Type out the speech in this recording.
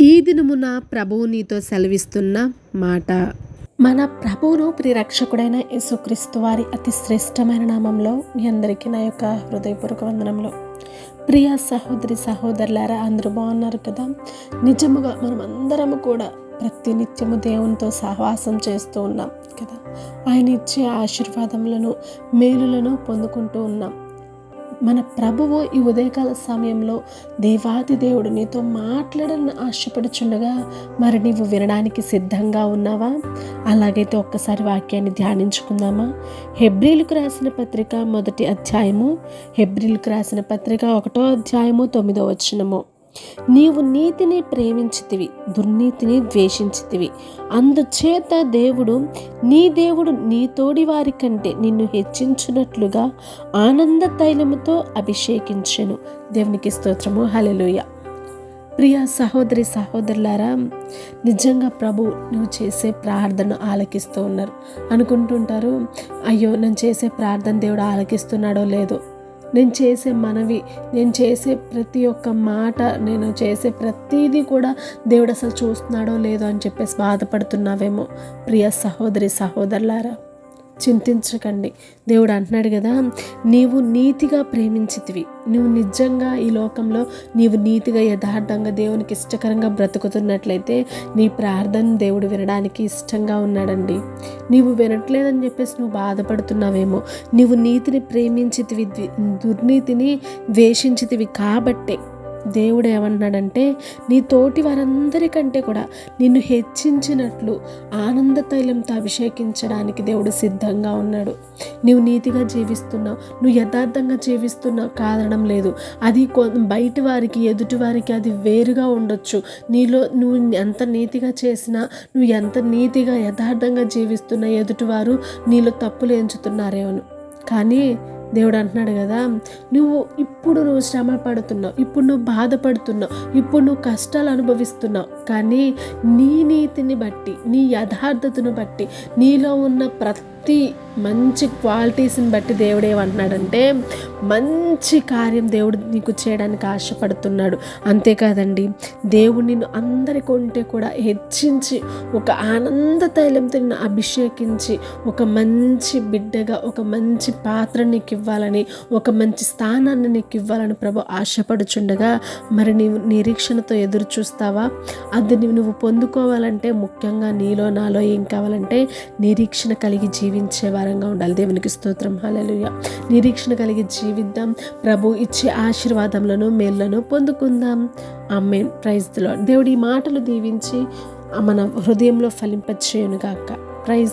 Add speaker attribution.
Speaker 1: ఈ దినమున ప్రభువు నీతో సెలవిస్తున్న మాట.
Speaker 2: మన ప్రభువును ప్రిరక్షకుడైన యేసుక్రీస్తు వారి అతి శ్రేష్టమైన నామంలో మీ అందరికీ నా యొక్క హృదయపూర్వక వందనంలో ప్రియ సహోదరి సహోదరులారా అందరూ బాగున్నారు కదా? నిజముగా మనం అందరము కూడా ప్రతి నిత్యము దేవునితో సహవాసం చేస్తూ ఉన్నాం కదా? ఆయన ఇచ్చే ఆశీర్వాదములను మేలులను పొందుకుంటూ ఉన్నాం. మన ప్రభువు ఈ ఉదయకాల సమయంలో దేవాది దేవుడు నీతో మాట్లాడాలని ఆశపడుచుండగా మరి నీవు వినడానికి సిద్ధంగా ఉన్నావా? అలాగైతే ఒక్కసారి వాక్యాన్ని ధ్యానించుకుందామా? హెబ్రిల్కు రాసిన పత్రిక మొదటి అధ్యాయము హెబ్రిల్కు రాసిన పత్రిక ఒకటో అధ్యాయము తొమ్మిదో వచ్చినము నీవు నీతిని ప్రేమించితివి దుర్నీతిని ద్వేషించితివి. అందుచేత దేవుడు నీ దేవుడు నీ తోడి వారి కంటే నిన్ను హెచ్చించున్నట్లుగా ఆనంద తైలముతో అభిషేకించెను. దేవునికి స్తోత్రము. హలలుయ ప్రియ సహోదరి సహోదరులారా నిజంగా ప్రభు నువ్వు చేసే ప్రార్థన ఆలకిస్తూ ఉన్నారు. అనుకుంటుంటారు అయ్యో నేను చేసే ప్రార్థన దేవుడు ఆలకిస్తున్నాడో లేదో. నేను చేసే మనవి నేను చేసే ప్రతి ఒక్క మాట నేను చేసే ప్రతిదీ కూడా దేవుడు అసలు చూస్తున్నాడో లేదో అని చెప్పేసి బాధపడుతున్నావేమో. ప్రియ సహోదరి సహోదరులారా చింతించకండి. దేవుడు అంటున్నాడు కదా నీవు నీతిగా ప్రేమించితివి. నువ్వు నిజంగా ఈ లోకంలో నీవు నీతిగా యథార్థంగా దేవునికి ఇష్టకరంగా బ్రతుకుతున్నట్లయితే నీ ప్రార్థన దేవుడు వినడానికి ఇష్టంగా ఉన్నాడండి. నీవు వినట్లేదని చెప్పేసి నువ్వు బాధపడుతున్నావేమో. నీవు నీతిని ప్రేమించితివి దుర్నీతిని ద్వేషించితివి కాబట్టే దేవుడు ఏమన్నాడంటే నీ తోటి వారందరికంటే కూడా నిన్ను హెచ్చించినట్లు ఆనంద తైలంతో అభిషేకించడానికి దేవుడు సిద్ధంగా ఉన్నాడు. నువ్వు నీతిగా జీవిస్తున్నావు నువ్వు యథార్థంగా జీవిస్తున్నావు కారణం లేదు. అది బయట వారికి ఎదుటి వారికి అది వేరుగా ఉండొచ్చు. నీలో నువ్వు ఎంత నీతిగా చేసినా నువ్వు ఎంత నీతిగా యథార్థంగా జీవిస్తున్నా ఎదుటివారు నీలో తప్పులు ఎంచుతున్నారేమో. కానీ దేవుడు అంటున్నాడు కదా నువ్వు ఇప్పుడు నువ్వు శ్రమ పడుతున్నావు ఇప్పుడు నువ్వు బాధపడుతున్నావు ఇప్పుడు నువ్వు కష్టాలు అనుభవిస్తున్నావు కానీ నీ నీతిని బట్టి నీ యథార్థతను బట్టి నీలో ఉన్న ప్రతి మంచి క్వాలిటీస్ని బట్టి దేవుడు ఏమంటున్నాడంటే మంచి కార్యం దేవుడు నీకు చేయడానికి ఆశపడుతున్నాడు. అంతేకాదండి దేవుడు నిన్ను అందరి కొంటే కూడా హెచ్చించి ఒక ఆనంద తైలంతో నిన్ను అభిషేకించి ఒక మంచి బిడ్డగా ఒక మంచి పాత్ర నీకు ఇవ్వాలని ఒక మంచి స్థానాన్ని నీకు ఇవ్వాలని ప్రభు ఆశపడుచుండగా మరి నీవు నిరీక్షణతో ఎదురు చూస్తావా అది నువ్వు పొందుకోవాలంటే ముఖ్యంగా నీలో నాలో ఏం కావాలంటే నిరీక్షణ కలిగి జీవించే వారంగా ఉండాలి. దేవునికి స్తోత్రం. హాలలుయ నిరీక్షణ కలిగి జీవిద్దాం. ప్రభు ఇచ్చే ఆశీర్వాదములను మేళ్ళను పొందుకుందాం. అమ్మే ప్రైజ్లో దేవుడి మాటలు దీవించి మన హృదయంలో ఫలింపచేయును గాక ప్రైజ్